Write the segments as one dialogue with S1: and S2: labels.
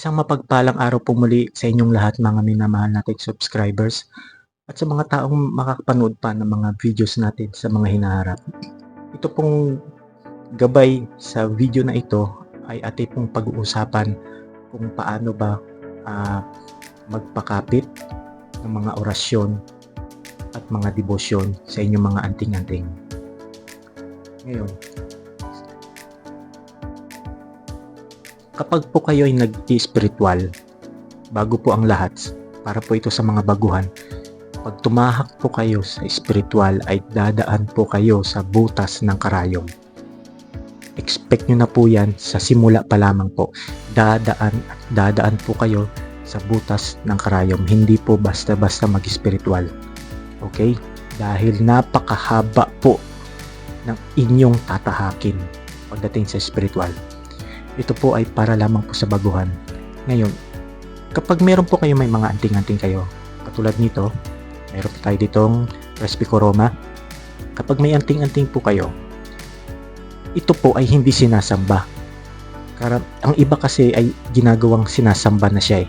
S1: Isang mapagpalang araw po muli sa inyong lahat mga minamahal nating subscribers at sa mga taong makakapanood pa ng mga videos natin sa mga hinaharap. Ito pong gabay sa video na ito ay ating pong pag-uusapan kung paano ba ah, magpakapit ng mga orasyon at mga debosyon sa inyong mga anting-anting. Ngayon, kapag po kayo ay nag-spiritual, bago po ang lahat, para po ito sa mga baguhan, pag tumahak po kayo sa spiritual ay dadaan po kayo sa butas ng karayom. Expect nyo na po yan sa simula pa lamang po. Dadaan at dadaan po kayo sa butas ng karayom. Hindi po basta-basta mag-spiritual. Okay? Dahil napakahaba po ng inyong tatahakin pagdating sa spiritual ito po ay para lamang po sa baguhan. Ngayon, kapag meron po kayo may mga anting-anting kayo, katulad nito, meron tayo ditong Respicoroma. Kapag may anting-anting po kayo, ito po ay hindi sinasamba. Karam, ang iba kasi ay ginagawang sinasamba na siya eh.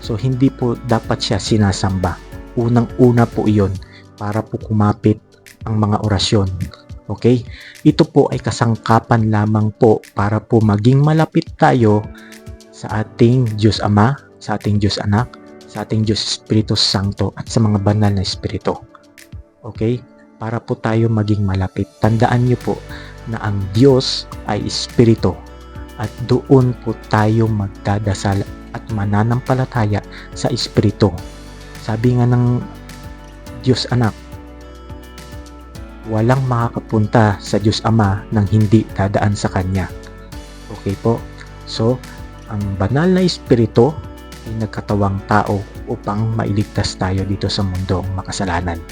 S1: So, hindi po dapat siya sinasamba. Unang-una po iyon para po kumapit ang mga orasyon Okay? Ito po ay kasangkapan lamang po para po maging malapit tayo sa ating Diyos Ama, sa ating Diyos Anak, sa ating Diyos Espiritu Santo at sa mga banal na Espiritu. Okay? Para po tayo maging malapit. Tandaan niyo po na ang Diyos ay Espiritu at doon po tayo magdadasal at mananampalataya sa Espiritu. Sabi nga ng Diyos Anak, walang makakapunta sa Diyos Ama nang hindi dadaan sa Kanya. Okay po? So, ang banal na Espiritu ay nagkatawang tao upang mailigtas tayo dito sa mundong makasalanan.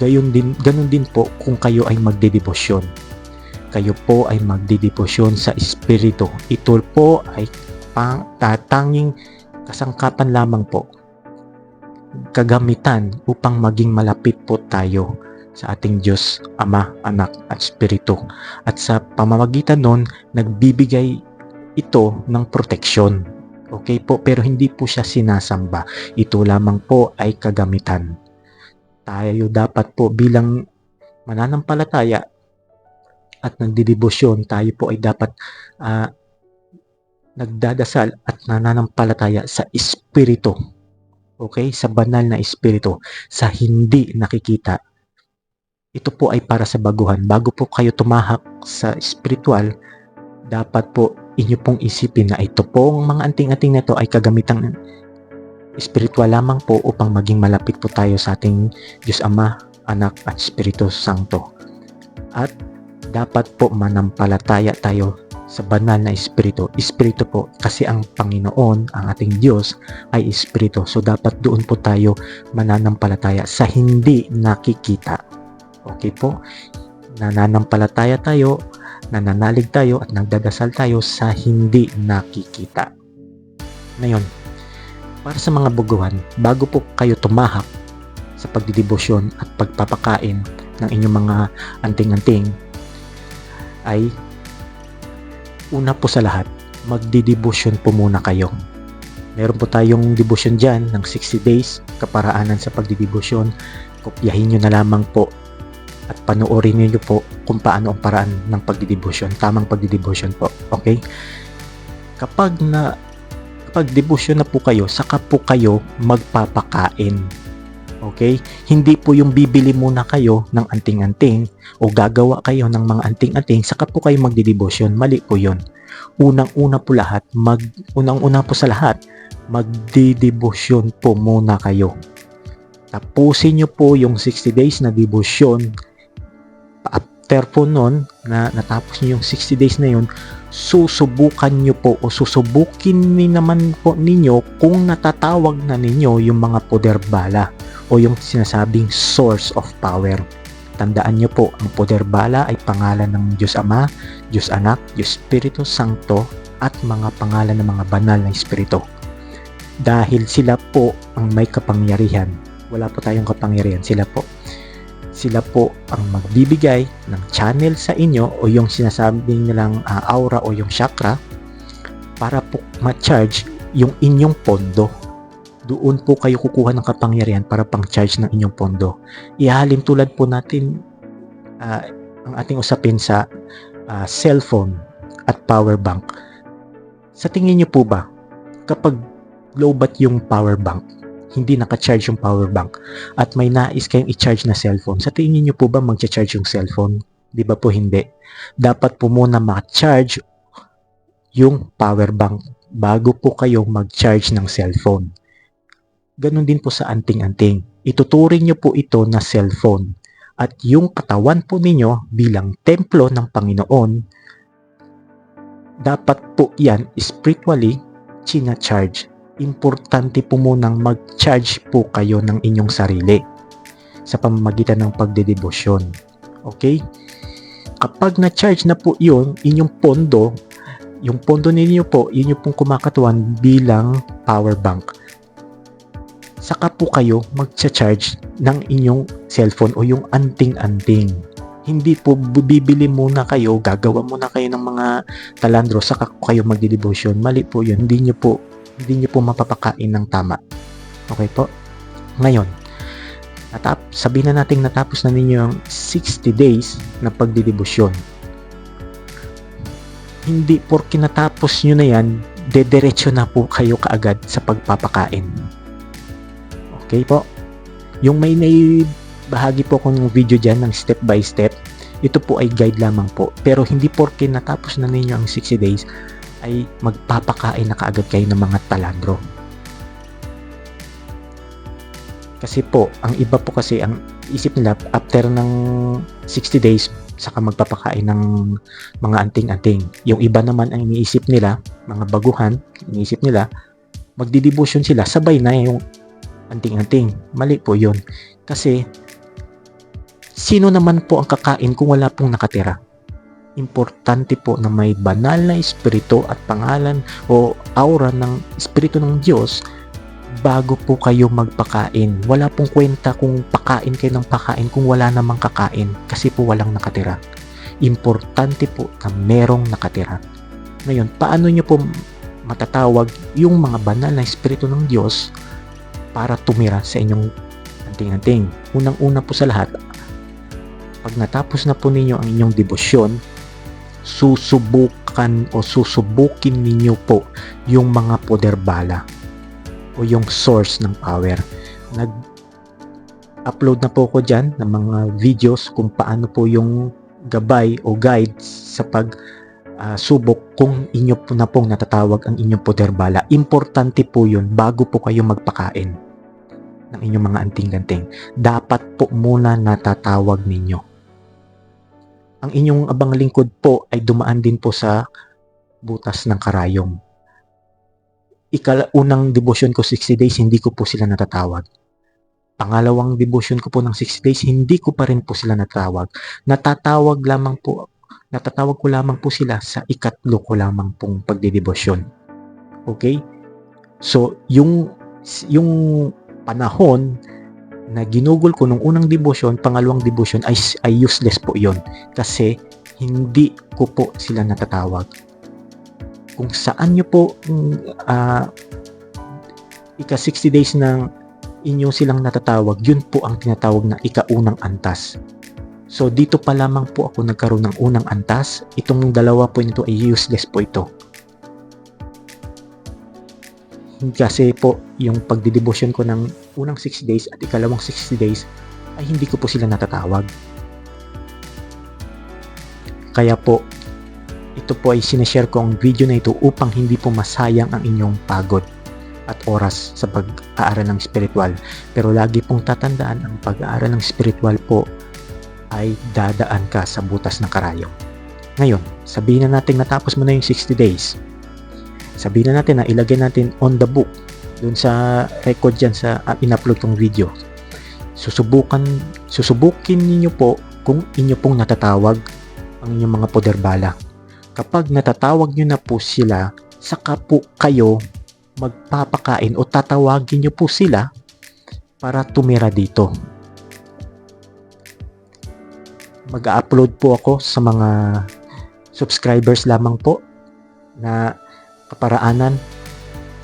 S1: Gayon din, ganun din po kung kayo ay magdedebosyon. Kayo po ay magdedebosyon sa Espiritu. Ito po ay pang, tatanging kasangkapan lamang po kagamitan upang maging malapit po tayo sa ating Diyos, Ama, Anak at Espiritu. At sa pamamagitan nun, nagbibigay ito ng proteksyon. Okay po, pero hindi po siya sinasamba. Ito lamang po ay kagamitan. Tayo dapat po bilang mananampalataya at nagdidibosyon, tayo po ay dapat uh, nagdadasal at nananampalataya sa Espiritu. Okay? Sa banal na Espiritu. Sa hindi nakikita ito po ay para sa baguhan. Bago po kayo tumahak sa spiritual, dapat po inyo pong isipin na ito pong mga anting-anting na ito ay kagamitang spiritual lamang po upang maging malapit po tayo sa ating Diyos Ama, Anak at Espiritu Santo. At dapat po manampalataya tayo sa banal na espiritu. Espiritu po kasi ang Panginoon, ang ating Diyos ay espiritu. So dapat doon po tayo mananampalataya sa hindi nakikita. Okay po? Nananampalataya tayo, nananalig tayo at nagdadasal tayo sa hindi nakikita. Ngayon, para sa mga buguhan, bago po kayo tumahak sa pagdidibosyon at pagpapakain ng inyong mga anting-anting, ay una po sa lahat, magdidibosyon po muna kayo. Meron po tayong debosyon dyan ng 60 days, kaparaanan sa pagdidibosyon. Kopyahin nyo na lamang po at panoorin niyo po kung paano ang paraan ng pagdidebosyon, tamang pagdidebosyon po. Okay? Kapag na kapag debosyon na po kayo, saka po kayo magpapakain. Okay? Hindi po yung bibili muna kayo ng anting-anting o gagawa kayo ng mga anting-anting saka po kayo magdidebosyon. Mali po 'yon. Unang-una po lahat, mag unang-una po sa lahat, magdidebosyon po muna kayo. Tapusin nyo po yung 60 days na debosyon after po nun, na natapos niyo yung 60 days na yun, susubukan nyo po o susubukin ni naman po ninyo kung natatawag na ninyo yung mga poder bala o yung sinasabing source of power. Tandaan nyo po, ang poder bala ay pangalan ng Diyos Ama, Diyos Anak, Diyos Espiritu Santo at mga pangalan ng mga banal na Espiritu. Dahil sila po ang may kapangyarihan. Wala po tayong kapangyarihan, sila po sila po ang magbibigay ng channel sa inyo o yung sinasabi nilang uh, aura o yung chakra para po ma-charge yung inyong pondo. Doon po kayo kukuha ng kapangyarihan para pang-charge ng inyong pondo. Ihalim tulad po natin ah, ang ating usapin sa ah, cellphone at power bank. Sa tingin niyo po ba, kapag low bat yung power bank, hindi naka-charge yung power bank, at may nais kayong i-charge na cellphone, sa tingin niyo po ba mag-charge yung cellphone? Di ba po hindi? Dapat po muna ma-charge yung power bank bago po kayo mag-charge ng cellphone. Ganon din po sa anting-anting. Ituturing nyo po ito na cellphone. At yung katawan po ninyo bilang templo ng Panginoon, dapat po yan spiritually china-charge. Importante po munang mag-charge po kayo ng inyong sarili sa pamamagitan ng pagdedebosyon. Okay? Kapag na-charge na po yun, inyong pondo, yung pondo ninyo po, yung pong kumakatuan bilang power bank. Saka po kayo mag-charge ng inyong cellphone o yung anting-anting. Hindi po bibili muna kayo, gagawa muna kayo ng mga talandro, saka kayo magdi-devotion. Mali po yun. Hindi nyo po, hindi nyo po mapapakain ng tama. Okay po? Ngayon, natap sabihin na natin natapos na ninyo ang 60 days na pagdidebosyon. Hindi porke natapos nyo na yan, dederecho na po kayo kaagad sa pagpapakain. Okay po? Yung may nai bahagi po akong video dyan ng step by step, ito po ay guide lamang po. Pero hindi porke natapos na ninyo ang 60 days, ay magpapakain na kaagad kayo ng mga talandro. Kasi po, ang iba po kasi, ang isip nila, after ng 60 days, saka magpapakain ng mga anting-anting. Yung iba naman ang iniisip nila, mga baguhan, iniisip nila, magdidibusyon sila, sabay na yung anting-anting. Mali po yun. Kasi, sino naman po ang kakain kung wala pong nakatira? Importante po na may banal na espiritu at pangalan o aura ng espiritu ng Diyos bago po kayo magpakain. Wala pong kwenta kung pakain kayo ng pakain kung wala namang kakain kasi po walang nakatira. Importante po na merong nakatira. Ngayon, paano nyo po matatawag yung mga banal na espiritu ng Diyos para tumira sa inyong anting-anting? Unang-una po sa lahat, pag natapos na po ninyo ang inyong debosyon, susubukan o susubukin ninyo po yung mga poder bala o yung source ng power. Nag-upload na po ko dyan ng mga videos kung paano po yung gabay o guide sa pag uh, subok kung inyo po na pong natatawag ang inyong poder bala. Importante po yun bago po kayo magpakain ng inyong mga anting-ganting. Dapat po muna natatawag ninyo. Ang inyong abang lingkod po ay dumaan din po sa butas ng karayom ikalaunang devotion ko 60 days, hindi ko po sila natatawag. Pangalawang devotion ko po ng 60 days, hindi ko pa rin po sila natatawag. Natatawag lamang po, natatawag ko lamang po sila sa ikatlo ko lamang pong pagdedebosyon. Okay? So, yung, yung panahon na ginugol ko nung unang devotion, pangalawang devotion ay, ay useless po yon kasi hindi ko po sila natatawag kung saan nyo po uh, ika 60 days ng inyo silang natatawag, yun po ang tinatawag na ikaunang antas. So dito pa lamang po ako nagkaroon ng unang antas. Itong dalawa po nito ay useless po ito. Kasi po yung pagdidebosyon ko ng unang 60 days at ikalawang 60 days ay hindi ko po sila natatawag. Kaya po ito po ay sineshare ko ang video na ito upang hindi po masayang ang inyong pagod at oras sa pag-aaral ng spiritual. Pero lagi pong tatandaan ang pag-aaral ng spiritual po ay dadaan ka sa butas ng karayom. Ngayon, sabihin na natin natapos mo na yung 60 days. Sabihin na natin na ilagay natin on the book dun sa record dyan sa uh, in-upload kong video. Susubukan, susubukin ninyo po kung inyo pong natatawag ang inyong mga poder bala kapag natatawag nyo na po sila, saka po kayo magpapakain o tatawagin nyo po sila para tumira dito. Mag-upload po ako sa mga subscribers lamang po na kaparaanan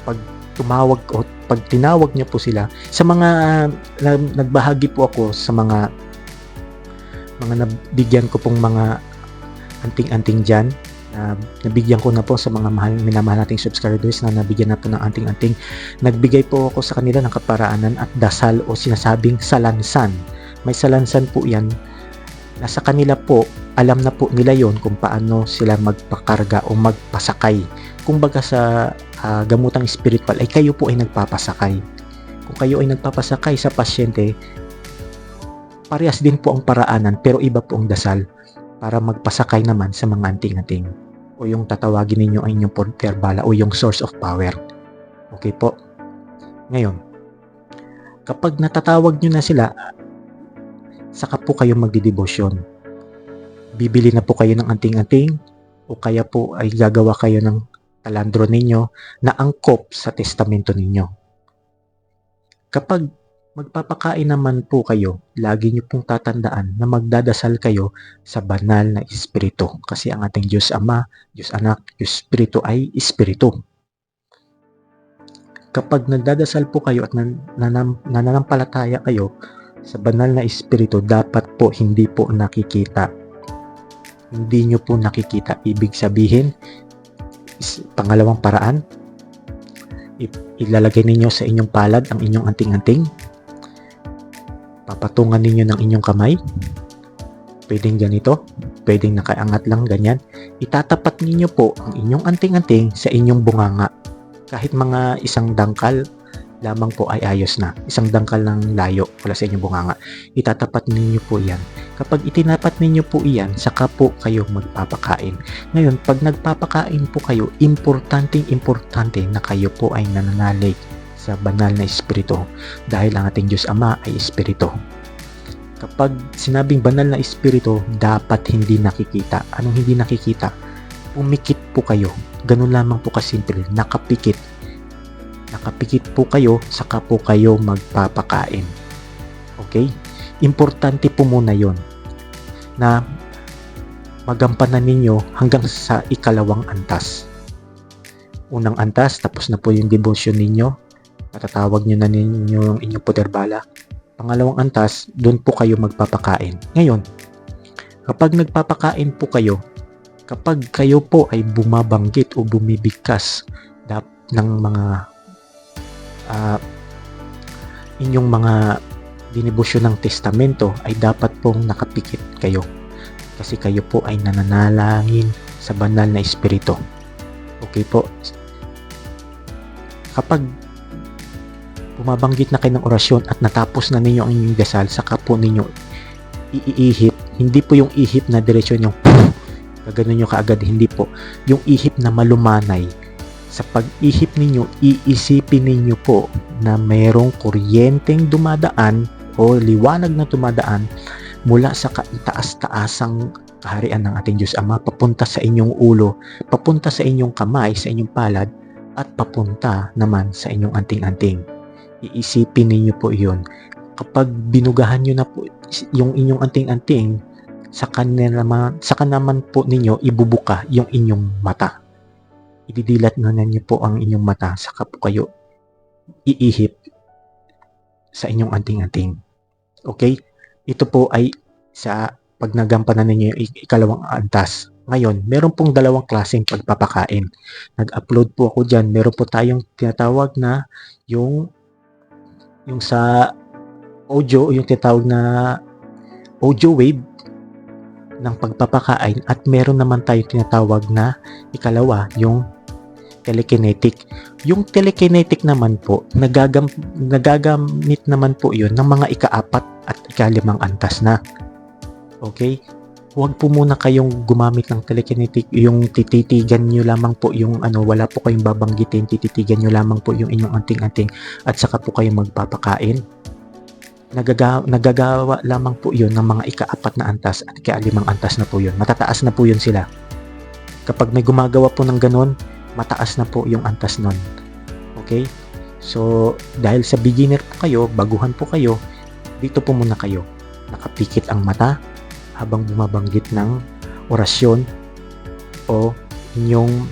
S1: pag tumawag o pag tinawag niyo po sila sa mga na, nagbahagi po ako sa mga mga nabigyan ko pong mga anting-anting dyan na nabigyan ko na po sa mga mahal, minamahal nating subscribers na nabigyan na po ng anting-anting. Nagbigay po ako sa kanila ng kaparaanan at dasal o sinasabing salansan. May salansan po yan. Nasa kanila po alam na po nila yon kung paano sila magpakarga o magpasakay kumbaga sa uh, gamutang spiritual ay kayo po ay nagpapasakay kung kayo ay nagpapasakay sa pasyente parehas din po ang paraanan pero iba po ang dasal para magpasakay naman sa mga anting-anting o yung tatawagin ninyo ay inyong porterbala o yung source of power. Okay po. Ngayon, kapag natatawag nyo na sila, saka po kayo magdidebosyon. Bibili na po kayo ng anting-anting o kaya po ay gagawa kayo ng talandro ninyo na angkop sa testamento ninyo. Kapag magpapakain naman po kayo, lagi niyo pong tatandaan na magdadasal kayo sa banal na Espiritu. Kasi ang ating Diyos Ama, Diyos Anak, Diyos Espiritu ay Espiritu. Kapag nagdadasal po kayo at nan nanam nananampalataya kayo sa banal na Espiritu, dapat po hindi po nakikita. Hindi nyo po nakikita. Ibig sabihin, pangalawang paraan, ilalagay ninyo sa inyong palad ang inyong anting-anting papatungan ninyo ng inyong kamay. Pwedeng ganito, pwedeng nakaangat lang ganyan. Itatapat ninyo po ang inyong anting-anting sa inyong bunganga. Kahit mga isang dangkal lamang po ay ayos na. Isang dangkal ng layo wala sa inyong bunganga. Itatapat ninyo po yan. Kapag itinapat ninyo po iyan, saka po kayo magpapakain. Ngayon, pag nagpapakain po kayo, importanteng importante na kayo po ay nananalig sa banal na espiritu dahil ang ating Diyos Ama ay espiritu. Kapag sinabing banal na espiritu, dapat hindi nakikita. Anong hindi nakikita? Umikit po kayo. Ganun lamang po kasimple. Nakapikit. Nakapikit po kayo, saka po kayo magpapakain. Okay? Importante po muna yon na magampanan ninyo hanggang sa ikalawang antas. Unang antas, tapos na po yung devotion ninyo matatawag nyo na ninyo yung inyong puder bala. Pangalawang antas, doon po kayo magpapakain. Ngayon, kapag nagpapakain po kayo, kapag kayo po ay bumabanggit o bumibigkas ng mga uh, inyong mga dinibusyon ng testamento ay dapat pong nakapikit kayo kasi kayo po ay nananalangin sa banal na espiritu. Okay po. Kapag bumabanggit na kayo ng orasyon at natapos na ninyo ang inyong dasal, saka po ninyo iihip. Hindi po yung ihip na diretsyon yung gaganon nyo kaagad, hindi po. Yung ihip na malumanay. Sa pag-ihip ninyo, iisipin ninyo po na mayroong kuryenteng dumadaan o liwanag na dumadaan mula sa taas-taasang kaharian ng ating Diyos Ama papunta sa inyong ulo, papunta sa inyong kamay, sa inyong palad, at papunta naman sa inyong anting-anting iisipin ninyo po iyon. Kapag binugahan nyo na po yung inyong anting-anting, sa kanila naman, sa naman po ninyo ibubuka yung inyong mata. Ididilat na ninyo po ang inyong mata saka po kayo iihip sa inyong anting-anting. Okay? Ito po ay sa pag nagampanan ninyo yung ikalawang antas. Ngayon, meron pong dalawang klaseng pagpapakain. Nag-upload po ako dyan. Meron po tayong tinatawag na yung yung sa audio, yung tinatawag na audio wave ng pagpapakain at meron naman tayo tinatawag na ikalawa, yung telekinetic. Yung telekinetic naman po, nagagam, nagagamit naman po yun ng mga ikaapat at ikalimang antas na. Okay? huwag po muna kayong gumamit ng telekinetic, yung tititigan nyo lamang po yung ano, wala po kayong babanggitin, tititigan nyo lamang po yung inyong anting-anting at saka po kayong magpapakain. Nagaga, nagagawa lamang po yun ng mga ikaapat na antas at ikalimang antas na po yun. Matataas na po yun sila. Kapag may gumagawa po ng ganon, mataas na po yung antas nun. Okay? So, dahil sa beginner po kayo, baguhan po kayo, dito po muna kayo. Nakapikit ang mata, habang bumabanggit ng orasyon o inyong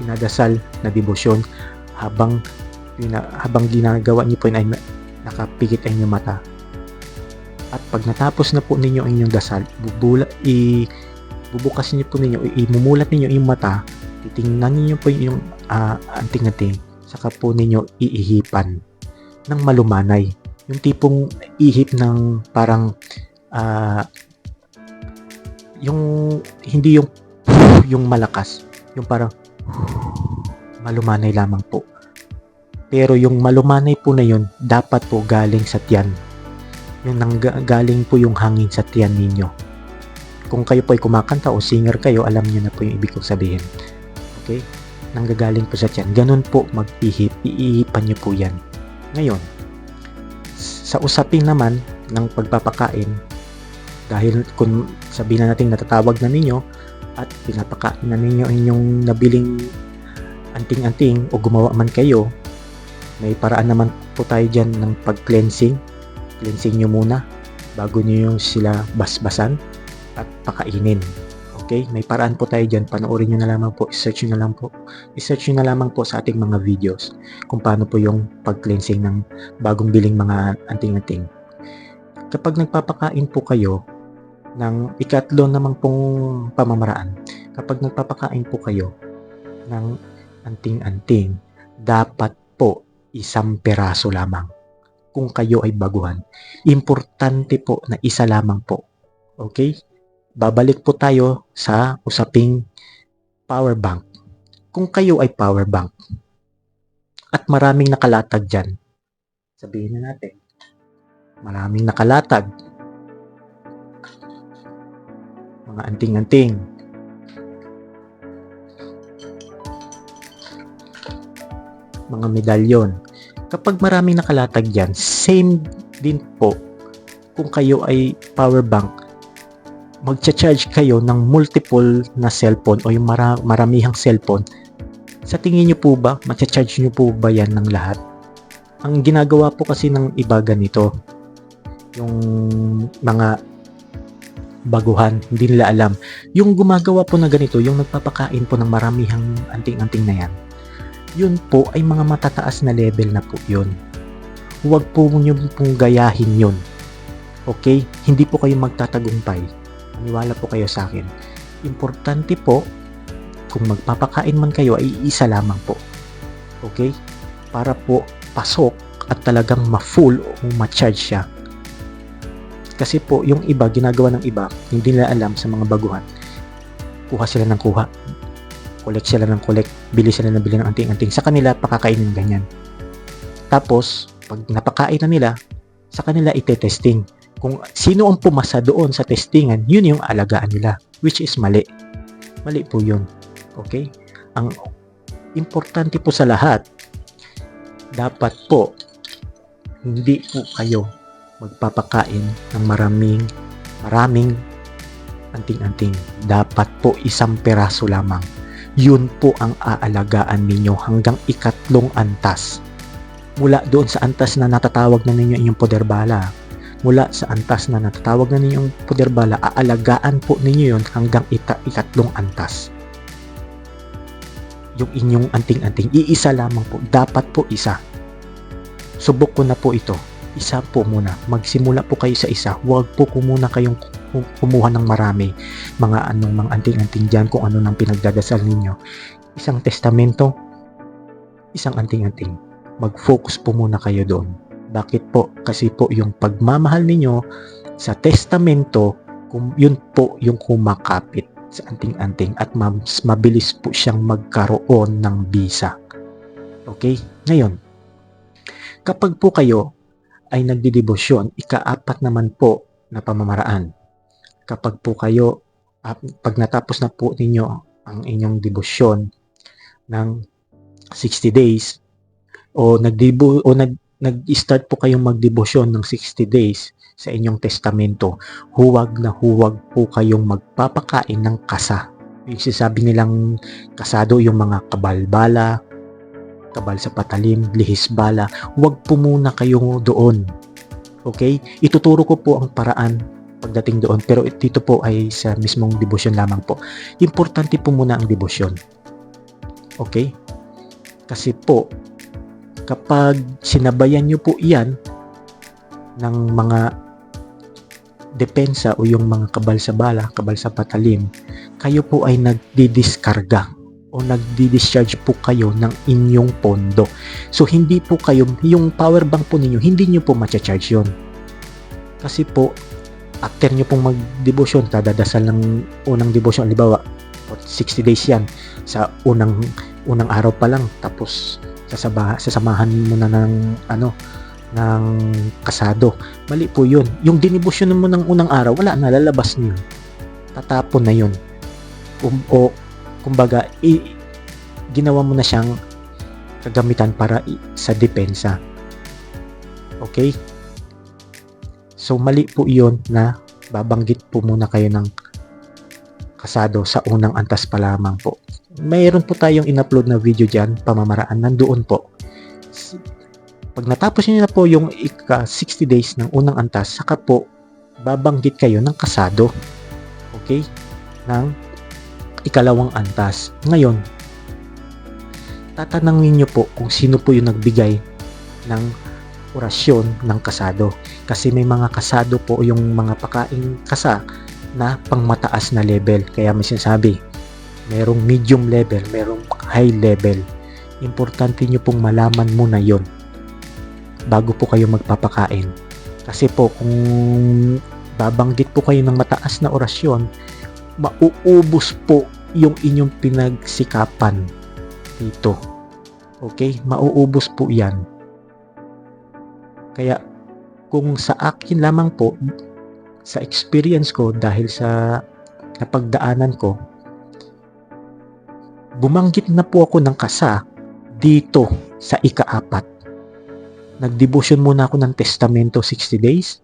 S1: pinadasal na debosyon habang pina, habang ginagawa niyo po ay nakapikit ang inyong mata. At pag natapos na po ninyo ang inyong dasal, bubula, i, bubukas niyo po ninyo, imumulat ninyo yung mata, titingnan niyo po yung ah, anting-anting, saka po ninyo iihipan ng malumanay. Yung tipong ihip ng parang ah, yung hindi yung yung malakas, yung parang malumanay lamang po. Pero yung malumanay po na yun, dapat po galing sa tiyan. Yung nangga, galing po yung hangin sa tiyan ninyo. Kung kayo po ay kumakanta o singer kayo, alam niyo na po yung ibig kong sabihin. Okay? Nanggagaling po sa tiyan. Ganun po mag-ihip. Iihipan niyo po yan. Ngayon, sa usapin naman ng pagpapakain, dahil kung sabihin na natin natatawag na ninyo at pinapakain na ninyo inyong nabiling anting-anting o gumawa man kayo, may paraan naman po tayo dyan ng pag-cleansing. Cleansing nyo muna bago nyo yung sila basbasan at pakainin. Okay? May paraan po tayo dyan. Panoorin nyo na lamang po. I-search nyo na lang po. I-search nyo na lamang po sa ating mga videos kung paano po yung pag-cleansing ng bagong biling mga anting-anting. Kapag nagpapakain po kayo ng ikatlo naman pong pamamaraan, kapag nagpapakain po kayo ng anting-anting, dapat po isang peraso lamang kung kayo ay baguhan. Importante po na isa lamang po. Okay? Babalik po tayo sa usaping power bank. Kung kayo ay power bank at maraming nakalatag dyan, sabihin na natin, maraming nakalatag, mga anting-anting, mga medalyon. Kapag maraming nakalatag dyan, same din po kung kayo ay power bank, magcha-charge kayo ng multiple na cellphone o yung mara- maramihang cellphone. Sa tingin nyo po ba, magcha-charge nyo po ba yan ng lahat? Ang ginagawa po kasi ng iba ganito, yung mga baguhan, hindi nila alam. Yung gumagawa po na ganito, yung nagpapakain po ng maramihang anting-anting na yan, yun po ay mga matataas na level na po yun. Huwag po nyo pong gayahin yun. Okay? Hindi po kayo magtatagumpay. Maniwala po kayo sa akin. Importante po, kung magpapakain man kayo, ay isa lamang po. Okay? Para po pasok at talagang ma-full o ma-charge siya. Kasi po, yung iba, ginagawa ng iba, hindi nila alam sa mga baguhan. Kuha sila ng kuha collect sila ng collect, bili sila ng bili ng anting-anting. Sa kanila, pakakainin ganyan. Tapos, pag napakain na nila, sa kanila ite-testing. Kung sino ang pumasa doon sa testingan, yun yung alagaan nila. Which is mali. Mali po yun. Okay? Ang importante po sa lahat, dapat po, hindi po kayo magpapakain ng maraming, maraming anting-anting. Dapat po isang peraso lamang yun po ang aalagaan ninyo hanggang ikatlong antas. Mula doon sa antas na natatawag na ninyo inyong poder bala, mula sa antas na natatawag na ninyong poder bala, aalagaan po ninyo yun hanggang ita ikatlong antas. Yung inyong anting-anting, iisa lamang po, dapat po isa. Subok ko na po ito. Isa po muna. Magsimula po kayo sa isa. Huwag po ko muna kayong kumuha ng marami mga anong mga anting-anting dyan kung ano nang pinagdadasal ninyo isang testamento isang anting-anting mag-focus po muna kayo doon bakit po? kasi po yung pagmamahal ninyo sa testamento yun po yung kumakapit sa anting-anting at mas mabilis po siyang magkaroon ng bisa okay? ngayon kapag po kayo ay nagdidebosyon ikaapat naman po na pamamaraan kapag po kayo, uh, pag natapos na po ninyo ang inyong debosyon ng 60 days, o nagdibo o nag nag-start po kayong magdebosyon ng 60 days sa inyong testamento, huwag na huwag po kayong magpapakain ng kasa. Yung sinasabi nilang kasado yung mga kabalbala, kabal sa patalim, lihis bala, huwag po muna kayong doon. Okay? Ituturo ko po ang paraan pagdating doon. Pero dito po ay sa mismong debosyon lamang po. Importante po muna ang debosyon. Okay? Kasi po, kapag sinabayan nyo po yan ng mga depensa o yung mga kabal sa bala, kabal sa patalim, kayo po ay nagdidiskarga o nagdi-discharge po kayo ng inyong pondo. So, hindi po kayo, yung power bank po ninyo, hindi nyo po matcha-charge yun. Kasi po, after nyo pong mag-devotion, kadadasal ng unang devotion, halimbawa, 60 days yan, sa unang unang araw pa lang, tapos sasaba, sasamahan mo na ng ano, ng kasado. Mali po yun. Yung dinibusyon mo ng unang araw, wala na, lalabas niyo. Tatapon na yun. Um, o, kumbaga, i, ginawa mo na siyang kagamitan para i, sa depensa. Okay? So, mali po iyon na babanggit po muna kayo ng kasado sa unang antas pa lamang po. Mayroon po tayong in-upload na video dyan, pamamaraan, nandoon po. Pag natapos niyo na po yung ika 60 days ng unang antas, saka po babanggit kayo ng kasado. Okay? Ng ikalawang antas. Ngayon, tatanungin niyo po kung sino po yung nagbigay ng orasyon ng kasado. Kasi may mga kasado po yung mga pakaing kasa na pangmataas na level. Kaya may sinasabi, merong medium level, merong high level. Importante nyo pong malaman muna yon bago po kayo magpapakain. Kasi po kung babanggit po kayo ng mataas na orasyon, mauubos po yung inyong pinagsikapan dito. Okay? Mauubos po yan. Kaya kung sa akin lamang po, sa experience ko dahil sa napagdaanan ko, bumanggit na po ako ng kasa dito sa ikaapat. Nagdebosyon muna ako ng testamento 60 days.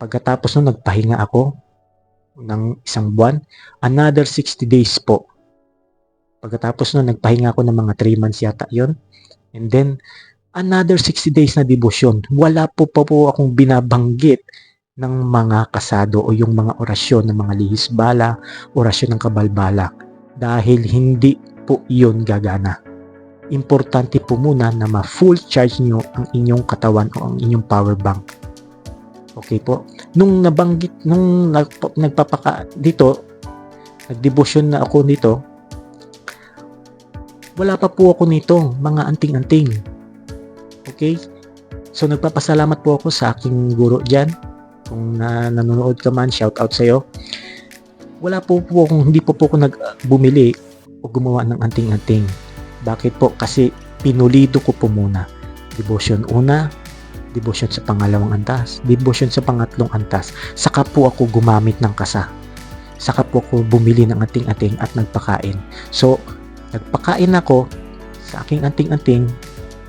S1: Pagkatapos nun, nagpahinga ako ng isang buwan. Another 60 days po. Pagkatapos nun, nagpahinga ako ng mga 3 months yata yon And then, another 60 days na debosyon. Wala po pa po akong binabanggit ng mga kasado o yung mga orasyon ng mga lihis bala, orasyon ng kabalbala. Dahil hindi po iyon gagana. Importante po muna na ma-full charge nyo ang inyong katawan o ang inyong power bank. Okay po. Nung nabanggit, nung nagpapaka dito, nagdebosyon na ako nito, wala pa po ako nito, mga anting-anting. Okay? So nagpapasalamat po ako sa aking guro dyan. Kung na, nanonood ka man, shout out sa'yo. Wala po po akong, hindi po po ako nagbumili o gumawa ng anting-anting. Bakit po? Kasi pinulido ko po muna. Devotion una, devotion sa pangalawang antas, devotion sa pangatlong antas. Saka po ako gumamit ng kasa. Saka po ako bumili ng anting-anting at nagpakain. So, nagpakain ako sa aking anting-anting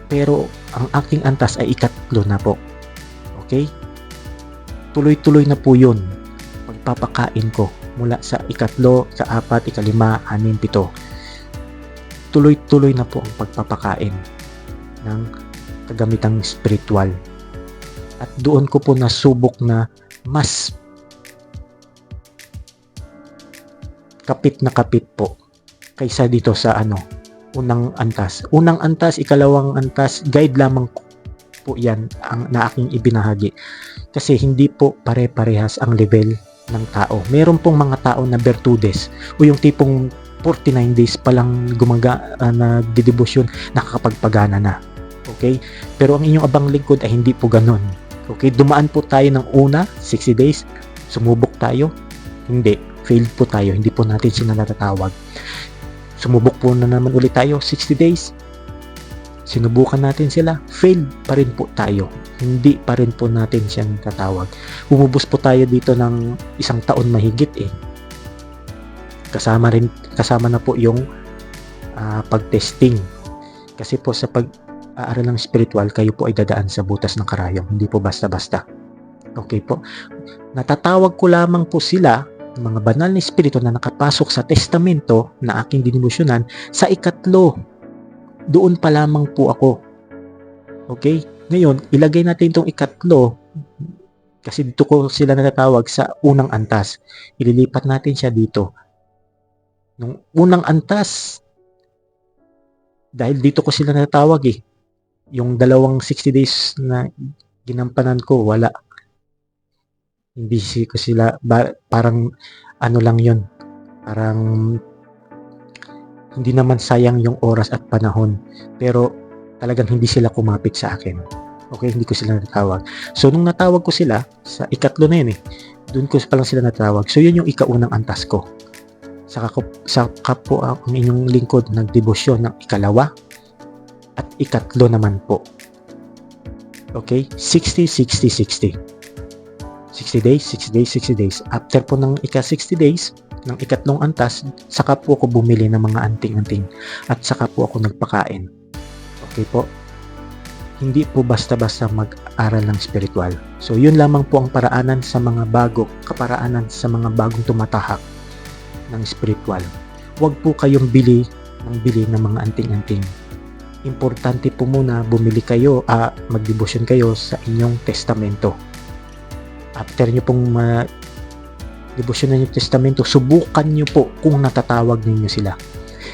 S1: pero ang aking antas ay ikatlo na po. Okay? Tuloy-tuloy na po yun. Pagpapakain ko mula sa ikatlo, sa apat, ikalima, anim, pito. Tuloy-tuloy na po ang pagpapakain ng kagamitang spiritual. At doon ko po nasubok na mas kapit na kapit po kaysa dito sa ano unang antas. Unang antas, ikalawang antas, guide lamang po yan ang, na aking ibinahagi. Kasi hindi po pare-parehas ang level ng tao. Meron pong mga tao na bertudes o yung tipong 49 days pa lang gumaga uh, na didebosyon, nakakapagpagana na. Okay? Pero ang inyong abang lingkod ay hindi po ganun. Okay? Dumaan po tayo ng una, 60 days, sumubok tayo. Hindi, failed po tayo. Hindi po natin sila. Sumubok po na naman ulit tayo, 60 days. Sinubukan natin sila, failed pa rin po tayo. Hindi pa rin po natin siyang tatawag. Umubos po tayo dito ng isang taon mahigit eh. Kasama rin kasama na po yung uh, pag-testing. Kasi po sa pag aaral ng spiritual, kayo po ay dadaan sa butas ng karayom. Hindi po basta-basta. Okay po. Natatawag ko lamang po sila mga banal na espiritu na nakapasok sa testamento na aking dinibusyonan sa ikatlo. Doon pa lamang po ako. Okay? Ngayon, ilagay natin itong ikatlo kasi dito ko sila natatawag sa unang antas. Ililipat natin siya dito. Nung unang antas, dahil dito ko sila natawag eh. Yung dalawang 60 days na ginampanan ko, wala. Hindi ko sila, ba, parang ano lang yon Parang hindi naman sayang yung oras at panahon. Pero talagang hindi sila kumapit sa akin. Okay, hindi ko sila natawag. So, nung natawag ko sila, sa ikatlo na yun eh, doon ko pa lang sila natawag. So, yun yung ikaunang antas ko. Saka, ko, saka po ang inyong lingkod nagdebosyon ng ikalawa at ikatlo naman po. Okay? 60, 60, 60. 60 days, 60 days, 60 days. After po ng ika 60 days, ng ikatlong antas, saka po ako bumili ng mga anting-anting at saka po ako nagpakain. Okay po? Hindi po basta-basta mag-aral ng spiritual. So, yun lamang po ang paraanan sa mga bago, kaparaanan sa mga bagong tumatahak ng spiritual. Huwag po kayong bili ng bili ng mga anting-anting. Importante po muna bumili kayo, ah, magdebosyon kayo sa inyong testamento. After nyo pong ma debosyon ng testamento, subukan nyo po kung natatawag ninyo sila.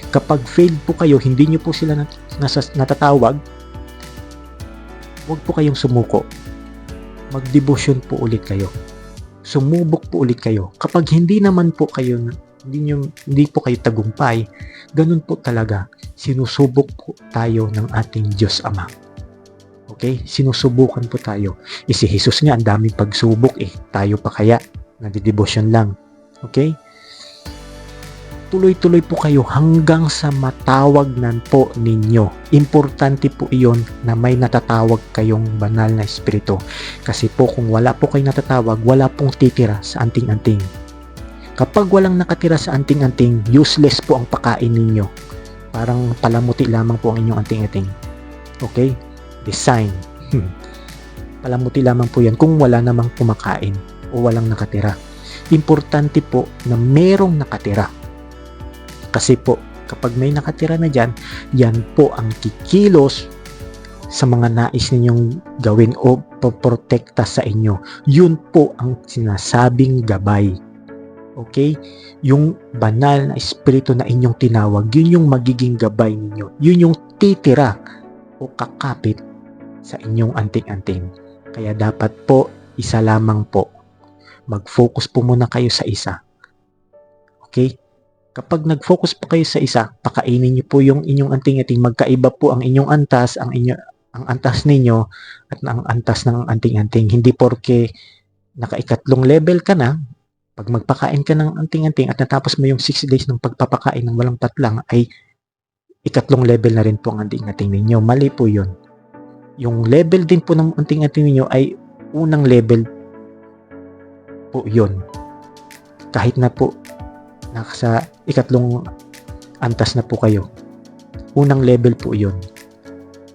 S1: Kapag failed po kayo, hindi nyo po sila nat- nasas- natatawag, huwag po kayong sumuko. Magdebosyon po ulit kayo. Sumubok po ulit kayo. Kapag hindi naman po kayo hindi, nyo, hindi po kayo tagumpay, ganun po talaga. Sinusubok po tayo ng ating Diyos Ama. Okay? Sinusubukan po tayo. Eh, si Jesus nga, ang daming pagsubok eh. Tayo pa kaya? Nadidebosyon lang. Okay? tuloy-tuloy po kayo hanggang sa matawag nan po ninyo. Importante po iyon na may natatawag kayong banal na espiritu. Kasi po kung wala po kayong natatawag, wala pong titira sa anting-anting. Kapag walang nakatira sa anting-anting, useless po ang pakain ninyo. Parang palamuti lamang po ang inyong anting-anting. Okay? Design. palamuti lamang po yan kung wala namang kumakain o walang nakatira. Importante po na merong nakatira kasi po, kapag may nakatira na dyan, yan po ang kikilos sa mga nais ninyong gawin o poprotekta sa inyo. Yun po ang sinasabing gabay. Okay? Yung banal na espiritu na inyong tinawag, yun yung magiging gabay ninyo. Yun yung titira o kakapit sa inyong anting-anting. Kaya dapat po, isa lamang po. Mag-focus po muna kayo sa isa. Okay? Kapag nag-focus pa kayo sa isa, pakainin niyo po yung inyong anting-anting. Magkaiba po ang inyong antas, ang inyo ang antas ninyo at ang antas ng anting-anting. Hindi porke nakaikatlong level ka na, pag magpakain ka ng anting-anting at natapos mo yung 6 days ng pagpapakain ng walang patlang ay ikatlong level na rin po ang anting-anting ninyo. Mali po yun. Yung level din po ng anting-anting ninyo ay unang level po yun. Kahit na po nasa ikatlong antas na po kayo. Unang level po yun.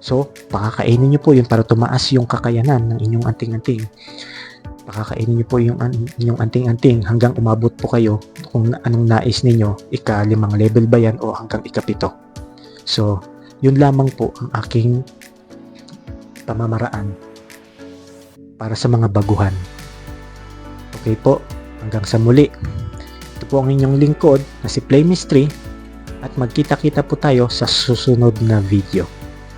S1: So, pakakainin nyo po yun para tumaas yung kakayanan ng inyong anting-anting. Pakakainin nyo po yung inyong anting-anting hanggang umabot po kayo kung anong nais ninyo, ika-limang level ba yan o hanggang ikapito. So, yun lamang po ang aking pamamaraan para sa mga baguhan. Okay po, hanggang sa muli. Ito po ang inyong lingkod na si Play Mystery at magkita-kita po tayo sa susunod na video.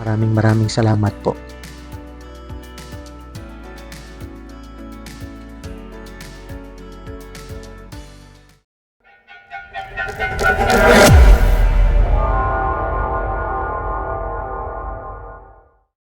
S1: Maraming maraming salamat po.